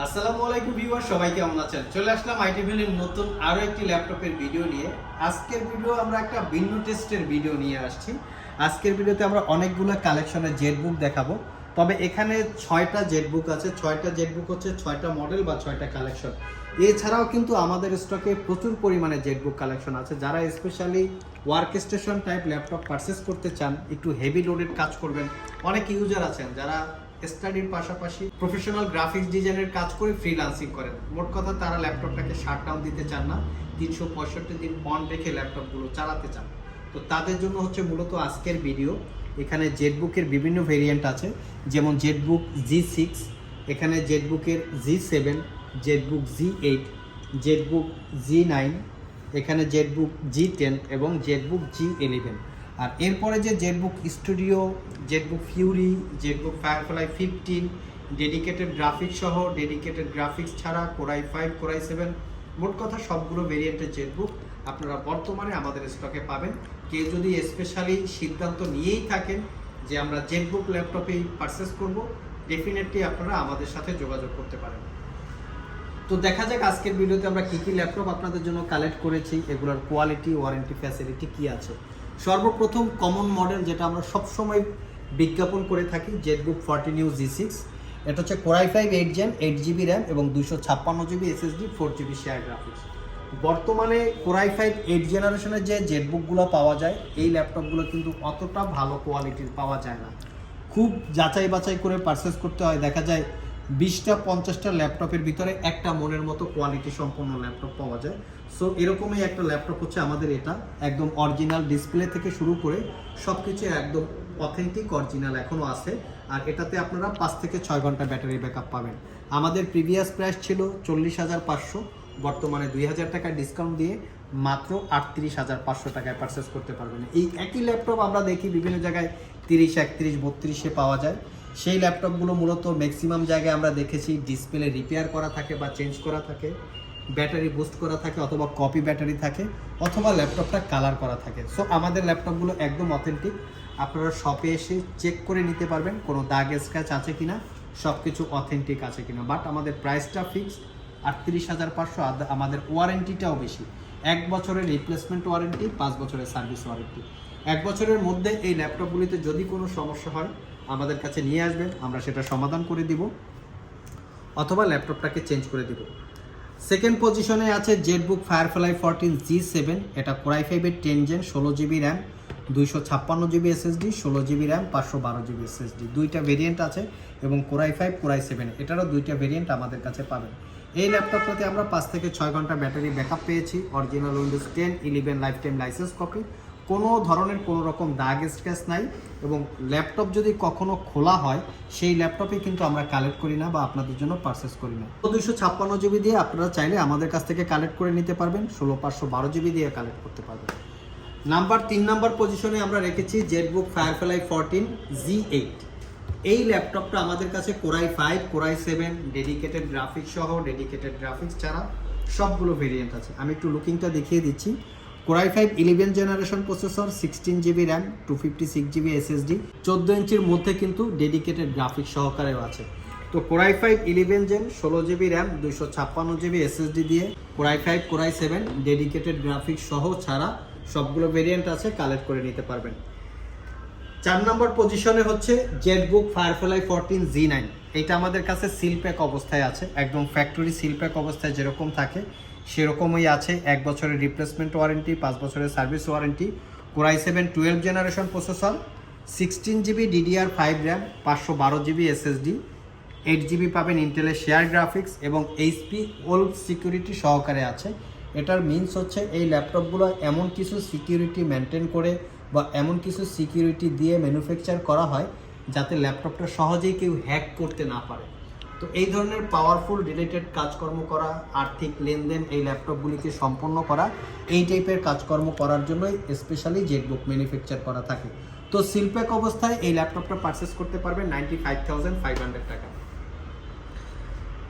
আসসালামু আলাইকুম ভিউয়ার সবাই কেমন আছেন? চলে আসলাম আইটি ভ্যালির নতুন আরও একটি ল্যাপটপের ভিডিও নিয়ে। আজকের ভিডিও আমরা একটা ভিন্ন টেস্টের ভিডিও নিয়ে আসছি। আজকের ভিডিওতে আমরা অনেকগুলো কালেকশনের জেট বুক দেখাবো। তবে এখানে ছয়টা জেট বুক আছে। ছয়টা জেট বুক হচ্ছে ছয়টা মডেল বা ছয়টা কালেকশন এছাড়াও কিন্তু আমাদের স্টকে প্রচুর পরিমাণে জেট বুক কালেকশন আছে। যারা specially work station type laptop purchase করতে চান, একটু হেভি লোডেড কাজ করবেন, অনেক ইউজার আছেন যারা স্টাডির পাশাপাশি প্রফেশনাল গ্রাফিক্স ডিজাইনের কাজ করে ফ্রিল্যান্সিং করেন। মোট কথা তারা ল্যাপটপটাকে শাটডাউন দিতে চান না, তিনশো পঁয়ষট্টি দিন অন রেখে ল্যাপটপগুলো চালাতে চান। তো তাদের জন্য হচ্ছে মূলত আজকের ভিডিও এখানে জেটবুকের বিভিন্ন ভেরিয়েন্ট আছে, যেমন জেটবুক জি সিক্স এখানে জেটবুকের G seven Jetbook G eight Jetbook G nine এখানে জেটবুক জি টেন এবং জেটবুক জি ইলেভেন আর এরপরে যে ZBook Studio ZBook Fury ZBook Firefly fifteen dedicated graphics সহ ডেডিকেটেড গ্রাফিক্স ছাড়া core i five core i seven মোট কথা সবগুলো ভেরিয়েন্টের জেটবুক আপনারা বর্তমানে আমাদের স্টকে পাবেন। কেউ যদি স্পেশালি সিদ্ধান্ত নিয়েই থাকেন যে আমরা জেটবুক ল্যাপটপেই পারচেস করব ডেফিনেটলি আপনারা আমাদের সাথে যোগাযোগ করতে পারেন। তো দেখা যাক আজকের ভিডিওতে আমরা কী কী ল্যাপটপ আপনাদের জন্য কালেক্ট করেছি, এগুলোর কোয়ালিটি ওয়ারেন্টি ফ্যাসিলিটি কী আছে। সর্বপ্রথম কমন মডেল যেটা আমরা সবসময় বিজ্ঞাপন করে থাকি ZBook fourteen U G six এটা হচ্ছে core i five eight gen eight GB RAM এবং দুশো ছাপ্পান্ন GB SSD four GB share graphics বর্তমানে কোরাই ফাইভ এইট জেনারেশনের যে জেটবুকগুলো পাওয়া যায়, এই ল্যাপটপগুলো কিন্তু অতটা ভালো কোয়ালিটির পাওয়া যায় না। খুব যাচাই বাছাই করে পারচেস করতে হয়। দেখা যায় বিশটা, পঞ্চাশটা ল্যাপটপের ভিতরে একটা মনের মতো কোয়ালিটি সম্পন্ন ল্যাপটপ পাওয়া যায়। সো এরকমই একটা ল্যাপটপ হচ্ছে আমাদের এটা, একদম অরিজিনাল ডিসপ্লে থেকে শুরু করে সব কিছু একদম অথেন্টিক অরিজিনাল এখনও আছে। আর এটাতে আপনারা পাঁচ থেকে ছয় ঘণ্টা ব্যাটারি ব্যাকআপ পাবেন। আমাদের প্রিভিয়াস প্রাইস ছিল চল্লিশ হাজার পাঁচশো, বর্তমানে দুই হাজার টাকা ডিসকাউন্ট দিয়ে মাত্র আটত্রিশ হাজার পাঁচশো টাকায় পারচেস করতে পারবেন। এই একই ল্যাপটপ আমরা দেখি বিভিন্ন জায়গায় তিরিশ, একত্রিশ, বত্রিশে পাওয়া যায়। সেই ল্যাপটপগুলো মূলত ম্যাক্সিমাম জায়গায় আমরা দেখেছি ডিসপ্লে রিপেয়ার করা থাকে বা চেঞ্জ করা থাকে ব্যাটারি বুস্ট করা থাকে অথবা কপি ব্যাটারি থাকে অথবা ল্যাপটপটা কালার করা থাকে। সো আমাদের ল্যাপটপগুলো একদম অথেন্টিক আপনারা শপে এসে চেক করে নিতে পারবেন কোনো দাগ স্ক্র্যাচ আছে কিনা সব কিছু অথেন্টিক আছে কিনা। বাট আমাদের প্রাইসটা ফিক্সড আর আটত্রিশ হাজার পাঁচশো। আমাদের ওয়ারেন্টিটাও বেশি। এক বছরের রিপ্লেসমেন্ট ওয়ারেন্টি পাঁচ বছরের সার্ভিস ওয়ারেন্টি এক বছরের মধ্যে এই ল্যাপটপগুলিতে যদি কোনো সমস্যা হয় আমাদের কাছে নিয়ে আসবেন, আমরা সেটা সমাধান করে দিব, অথবা ল্যাপটপটাকে চেঞ্জ করে দিব। সেকেন্ড পজিশনে আছে ZBook Firefly fourteen G seven এটা কোরাই ফাইভের টেন জেন ষোলো জিবি র্যাম দুইশো ছাপ্পান্ন জিবি এসএসডি ষোলো জিবি র্যাম পাঁচশো বারো জিবি এসএসডি দুইটা ভেরিয়েন্ট আছে এবং কোরাই ফাইভ কোরাই সেভেন এটারও দুইটা ভেরিয়েন্ট আমাদের কাছে পাবেন। এই ল্যাপটপটাতে আমরা পাঁচ থেকে ছয় ঘণ্টা ব্যাটারি ব্যাকআপ পেয়েছি original Windows ten eleven life time license copy কোনো ধরনের কোনো রকম দাগ নাই এবং ল্যাপটপ যদি কখনো খোলা হয়, সেই ল্যাপটপে কিন্তু আমরা কালেক্ট করি না বা আপনাদের জন্য পারচেস করি না। দুইশো ছাপ্পান্ন জিবি দিয়ে আপনারা চাইলে আমাদের কাছ থেকে কালেক্ট করে নিতে পারবেন, ষোলো পাঁচশো বারো জিবি দিয়ে কালেক্ট করতে পারবেন। নাম্বার তিন নাম্বার পজিশনে আমরা রেখেছি ZBook Firefly fourteen G eight. এই ল্যাপটপটা আমাদের কাছে core i five, core i seven, dedicated graphics সহ, ডেডিকেটেড গ্রাফিক্স ছাড়া সবগুলো ভেরিয়েন্ট আছে। আমি একটু লুকিংটা দেখিয়ে দিচ্ছি। Core i five eleven generation processor sixteen GB RAM two fifty six GB SSD চোদ্দ ইঞ্চির মধ্যে কিন্তু ডেডিকেটেড গ্রাফিক্স সহকারেও আছে। তো core i five eleven gen ষোলো জিবি র্যাম দুইশো ছাপ্পান্ন জিবি এসএসডি দিয়ে core i five core i seven dedicated graphics সহ ছাড়া সবগুলো ভেরিয়েন্ট আছে কালেক্ট করে নিতে পারবেন। চার নম্বর পজিশনে হচ্ছে ZBook Firefly fourteen G nine এটা আমাদের কাছে সিল প্যাক অবস্থায় আছে, একদম ফ্যাক্টরি সিল প্যাক অবস্থায় যেরকম থাকে। সেরকমই আছে এক বছরের রিপ্লেসমেন্ট ওয়ারেন্টি পাঁচ বছরের service warranty core i seven twelve generation processor sixteen GB DDR five RAM পাঁচশো বারো জিবি এসএসডি এইট জিবি পাবেন ইন্টেলের শেয়ার গ্রাফিক্স এবং এইচপি ওল্ড সিকিউরিটি সহকারে আছে। এটার মিনস হচ্ছে এই ল্যাপটপগুলো এমন কিছু সিকিউরিটি মেনটেন করে বা এমন কিছু সিকিউরিটি দিয়ে ম্যানুফ্যাকচার করা হয় যাতে ল্যাপটপটা সহজেই কেউ হ্যাক করতে না পারে। তো এই ধরনের পাওয়ারফুল রিলেটেড কাজকর্ম করা, আর্থিক লেনদেন এই ল্যাপটপগুলিকে সম্পন্ন করা, এই টাইপের কাজকর্ম করার জন্যই স্পেশালি জেটবুক ম্যানুফ্যাকচার করা থাকে। তো শিল্পেক অবস্থায় এই ল্যাপটপটা পারচেস করতে পারবেন ninety five thousand five hundred টাকা।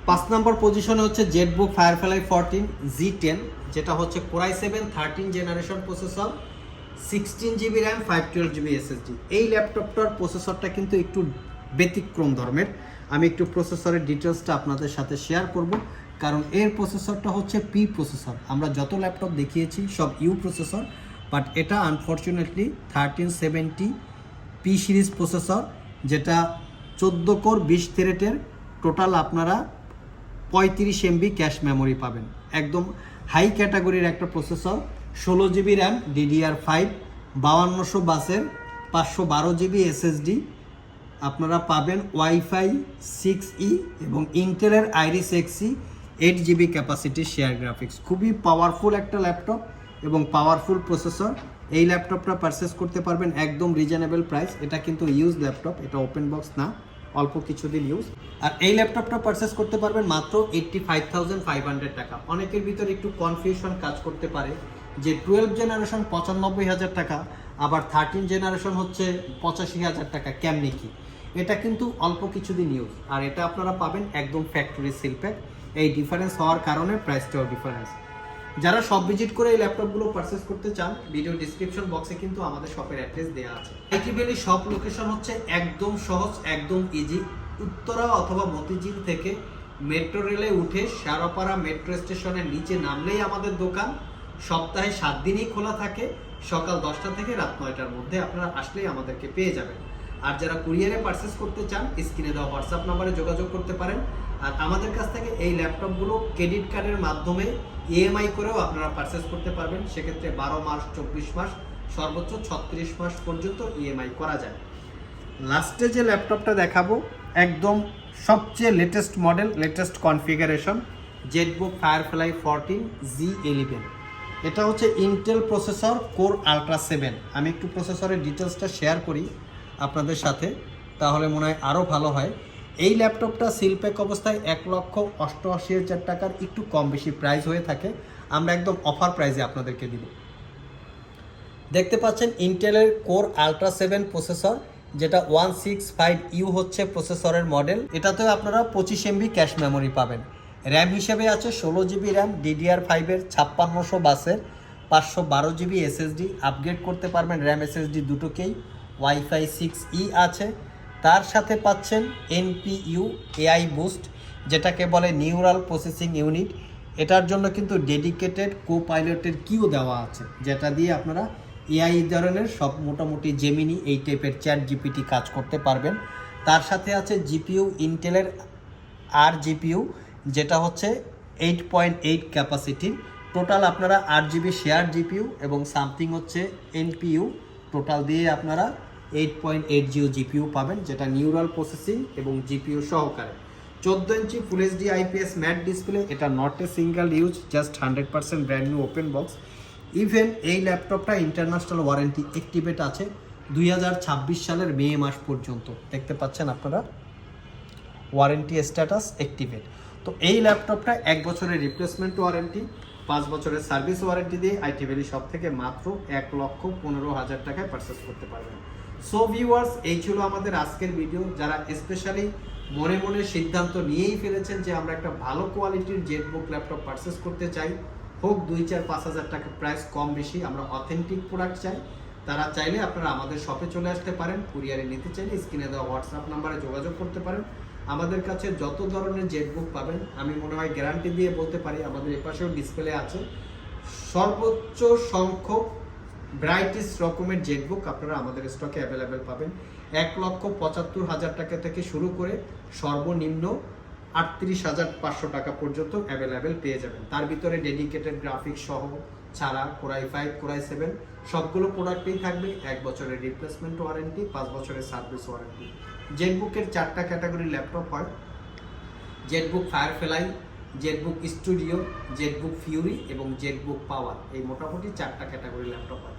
পাঁচ নম্বর পজিশনে হচ্ছে ZBook Firefly fourteen G ten যেটা হচ্ছে core i seven thirteen generation processor sixteen GB RAM five twelve GB SSD এই ল্যাপটপটার প্রসেসরটা কিন্তু একটু ব্যতিক্রম ধর্মের। আমি একটু প্রসেসরের ডিটেলসটা আপনাদের সাথে শেয়ার করব। কারণ এর প্রসেসরটা হচ্ছে পি প্রসেসর আমরা যত ল্যাপটপ দেখিয়েছি, সব ইউ প্রসেসর বাট এটা unfortunately thirteen seventy P series processor যেটা চোদ্দ কোর বিশ থ্রেটের টোটাল আপনারা পঁয়ত্রিশ এমবি ক্যাশ মেমোরি পাবেন। একদম হাই ক্যাটাগরির একটা প্রসেসর ষোলো জিবি র্যাম ডিডিআর ফাইভ বাউান্নশো বাসের পাঁচশো বারো জিবি এসএসডি আপনারা পাবেন ওয়াইফাই সিক্স ই এবং ইন্টেলের Iris Xe eight GB capacity share graphics. খুবই পাওয়ারফুল একটা ল্যাপটপ এবং পাওয়ারফুল প্রসেসর এই ল্যাপটপটা পারচেস করতে পারবেন একদম রিজনেবল প্রাইস এটা কিন্তু ইউজ ল্যাপটপ এটা ওপেন বক্স না, অল্প কিছুদিন ইউজ আর এই ল্যাপটপটা পারচেস করতে পারবেন মাত্র eighty five thousand five hundred টাকা। অনেকের ভিতরে একটু কনফিউশন কাজ করতে পারে যে টুয়েলভ জেনারেশন পঁচানব্বই হাজার টাকা, আবার থার্টিন জেনারেশন হচ্ছে পঁচাশি হাজার টাকা। কেমনি কি? এটা কিন্তু অল্প কিছুদিন ইউজ আর এটা আপনারা পাবেন একদম ফ্যাক্টরি সিলপ্যাক এই ডিফারেন্স হওয়ার কারণে প্রাইসটাও ডিফারেন্স যারা সব ভিজিট করে এই ল্যাপটপগুলো পারচেস করতে চান ভিডিও ডিসক্রিপশন বক্সে কিন্তু আমাদের শপের অ্যাড্রেস দেওয়া আছে। ভ্যালি শপ লোকেশন হচ্ছে একদম সহজ, একদম ইজি উত্তরা অথবা মতিঝিল থেকে মেট্রো রেলে উঠে শেরপাড়া মেট্রো স্টেশনের নিচে নামলেই আমাদের দোকান। সপ্তাহে সাত দিনই খোলা থাকে। সকাল দশটা থেকে রাত নয়টার মধ্যে আপনারা আসলেই আমাদেরকে পেয়ে যাবেন। আর যারা কুরিয়ারে পারচেস করতে চান স্ক্রিনে দেওয়া হোয়াটসঅ্যাপ নাম্বারে যোগাযোগ করতে পারেন। আর আমাদের কাছ থেকে এই ল্যাপটপগুলো ক্রেডিট কার্ডের মাধ্যমে ইএমআই করেও আপনারা পারচেস করতে পারবেন। সেক্ষেত্রে বারো মাস, চব্বিশ মাস, সর্বোচ্চ ছত্রিশ মাস পর্যন্ত ইএমআই করা যায়। লাস্টে যে ল্যাপটপটা দেখাবো, একদম সবচেয়ে latest model latest configuration ZBook Firefly fourteen G eleven এটা হচ্ছে Intel processor core ultra seven আমি একটু প্রসেসরের ডিটেলসটা শেয়ার করি। আপনাদের সাথে, তাহলে মনে হয় আরও ভালো হয়। এই ল্যাপটপটা সিলপ্যাক অবস্থায় এক লক্ষ অষ্টআশি হাজার টাকার একটু কম বেশি প্রাইস হয়ে থাকে। আমরা একদম অফার প্রাইসে আপনাদেরকে দিব। দেখতে পাচ্ছেন ইন্টেলের কোর আলট্রা সেভেন প্রসেসর যেটা ওয়ান সিক্স ফাইভ ইউ হচ্ছে প্রসেসরের মডেল এটাতেও আপনারা পঁচিশ এমবি ক্যাশ মেমোরি পাবেন। র্যাম হিসেবে আছে ষোলো জিবি র্যাম ডিডিআর ফাইভের ছাপ্পান্নশো বাসের পাঁচশো বারো জিবি এসএসডি আপগ্রেড করতে পারবেন র্যাম এসএসডি দুটোকেই। ওয়াইফাই সিক্স ই আছে। তার সাথে পাচ্ছেন এনপিইউ এআই বুস্ট, যেটাকে বলে নিউরাল প্রসেসিং ইউনিট। এটার জন্য কিন্তু ডেডিকেটেড কো পাইলটের কিও দেওয়া আছে, যেটা দিয়ে আপনারা এআই ধরনের সব মোটামুটি জেমিনি এই টাইপের চ্যাট জিপিটি কাজ করতে পারবেন। তার সাথে আছে জিপিইউ ইন্টেলের আর জিপিইউ, যেটা হচ্ছে এইট পয়েন্ট এইট ক্যাপাসিটির টোটাল আপনারা আট জিবি শেয়ার জিপিইউ এবং সামথিং হচ্ছে এনপিইউ। টোটাল দিয়ে আপনারা এইট পয়েন্ট এইট জিও জিপিইউ পাবেন, যেটা নিউরাল প্রসেসিং এবং জিপিইউ সহকারে। চোদ্দ inch full HD IPS matte display এটা not a single use just hundred percent brand new open box even এই ল্যাপটপটা ইন্টারন্যাশনাল ওয়ারেন্টি অ্যাক্টিভেট আছে দুই হাজার ছাব্বিশ সালের মে মাস পর্যন্ত। দেখতে পাচ্ছেন আপনারা? ওয়ারেন্টি স্ট্যাটাস অ্যাক্টিভেট তো এই ল্যাপটপটা এক বছরের রিপ্লেসমেন্ট ওয়ারেন্টি পাঁচ বছরের সার্ভিস ওয়ারেন্টি দিয়ে আইটি ভ্যালি সব থেকে মাত্র এক লক্ষ পনেরো হাজার টাকায় পারচেস করতে পারবেন। সো ভিউয়ার্স এই ছিল আমাদের আজকের ভিডিও যারা স্পেশালি মনে মনে সিদ্ধান্ত নিয়েই ফেলেছেন যে আমরা একটা ভালো কোয়ালিটির জেটবুক ল্যাপটপ পারচেস করতে চাই, হোক দুই চার পাঁচ হাজার টাকা প্রাইস কম বেশি, আমরা অথেন্টিক প্রোডাক্ট চাই, তারা চাইলে আপনারা আমাদের শপে চলে আসতে পারেন কুরিয়ারে নিতে চাইলে স্ক্রিনে দেওয়া হোয়াটসঅ্যাপ নাম্বারে যোগাযোগ করতে পারেন। আমাদের কাছে যত ধরনের জেটবুক পাবেন, আমি মনে হয় গ্যারান্টি দিয়ে বলতে পারি, আমাদের এপাশেও ডিসপ্লে আছে। সর্বোচ্চ সংখ্যক ব্রাইটেস্ট রকমের জেটবুক আপনারা আমাদের স্টকে অ্যাভেলেবেল পাবেন। এক লক্ষ পঁচাত্তর হাজার টাকা থেকে শুরু করে সর্বনিম্ন আটত্রিশ হাজার পাঁচশো টাকা পর্যন্ত অ্যাভেলেবেল পেয়ে যাবেন। তার ভিতরে ডেডিকেটেড গ্রাফিক্স সহ ছাড়া কোরাই ফাইভ কোরাই সেভেন সবগুলো প্রোডাক্টেই থাকবে। এক বছরের রিপ্লেসমেন্ট ওয়ারেন্টি পাঁচ বছরের সার্ভিস ওয়ারেন্টি জেটবুকের চারটা ক্যাটাগরি ল্যাপটপ হয়। Jetbook firefly Jetbook studio Jetbook fury এবং জেটবুক পাওয়ার এই মোটামুটি চারটা ক্যাটাগরি ল্যাপটপ হয়।